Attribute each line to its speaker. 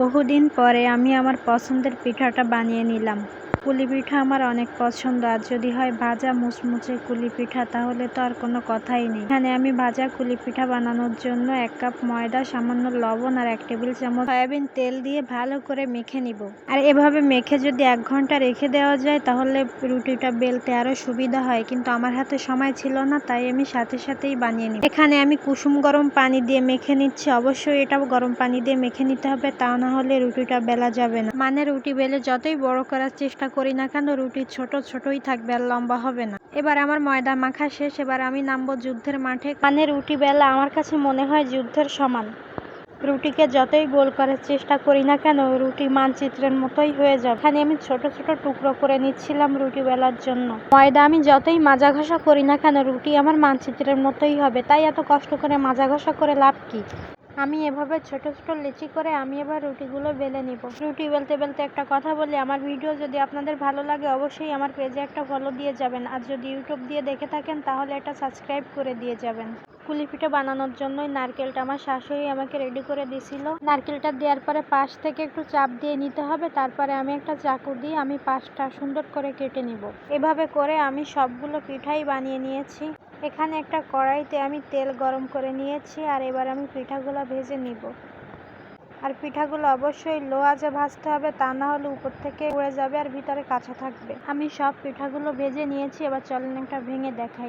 Speaker 1: বহুদিন পরে আমি আমার পছন্দের পিঠাটা বানিয়ে নিলাম। কুলি পিঠা আমার অনেক পছন্দ। আর যদি হয় ভাজা মুচমুচে কুলি পিঠা, তাহলে তো আর কোনো কথাই নেই। এখানে আমি ভাজা কুলি পিঠা বানানোর জন্য এক কাপ ময়দা, সামান্য লবণ আর এক টেবিল চামচ সয়াবিন তেল দিয়ে ভালো করে মেখে নিব। আর এভাবে মেখে যদি এক ঘণ্টা রেখে দেওয়া যায়, তাহলে রুটিটা বেলতে আরও সুবিধা হয়। কিন্তু আমার হাতে সময় ছিল না, তাই আমি সাথে সাথেই বানিয়ে নিই এখানে আমি কুসুম গরম পানি দিয়ে মেখে নিচ্ছি। অবশ্যই এটাও গরম পানি দিয়ে মেখে নিতে হবে, তা না হলে রুটিটা বেলা যাবে না। মানে রুটি বেলে যতই বড় করার চেষ্টা করি না কেন? রুটি ছোট ছোটই থাকবে আর লম্বা হবে না। এবার আমার ময়দা মাখা শেষ, এবার আমি নামবো যুদ্ধের মাঠে। মানে রুটি বেলা আমার কাছে মনে হয় যুদ্ধের সমান। রুটিকে যতই গোল করার চেষ্টা করি না কেন, রুটি মানচিত্রের মতোই হয়ে যাবে। এখানে আমি ছোট ছোট টুকরো করে নিচ্ছিলাম রুটি বেলার জন্য। ময়দা আমি যতই মাজা ঘষা করি না কেন, রুটি আমার মানচিত্রের মতোই হবে। তাই এত কষ্ট করে মাজা ঘষা করে লাভ কি? আমি এভাবে ছোট ছোট লেচি করে আমি এবার রুটিগুলো বেলে নিব। রুটি বেলতে বেলতে একটা কথা বলি, আমার ভিডিও যদি আপনাদের ভালো লাগে অবশ্যই আমার পেজে একটা ফলো দিয়ে যাবেন। আর যদি ইউটিউব দিয়ে দেখে থাকেন, তাহলে একটা সাবস্ক্রাইব করে দিয়ে যাবেন। কুলি পিঠা বানানোর জন্যই নারকেলটা আমার শাশুড়ি আমাকে রেডি করে দিছিল। নারকেলটা দেওয়ার পরে পাশ থেকে একটু চাপ দিয়ে নিতে হবে, তারপরে আমি একটা চাকু দিয়ে আমি পাশটা সুন্দর করে কেটে নিব। এভাবে করে আমি সবগুলো পিঠাই বানিয়ে নিয়েছি। এখানে একটা কড়াইতে আমি তেল গরম করে নিয়েছি আর এবার আমি পিঠাগুলো ভেজে নিব। আর পিঠাগুলো অবশ্যই লো আঁচে ভাজতে হবে, তা না হলে উপর থেকে উড়ে যাবে আর ভিতরে কাঁচা থাকবে। আমি সব পিঠাগুলো ভেজে নিয়েছি, এবার চলেন একটা ভেঙে দেখাই।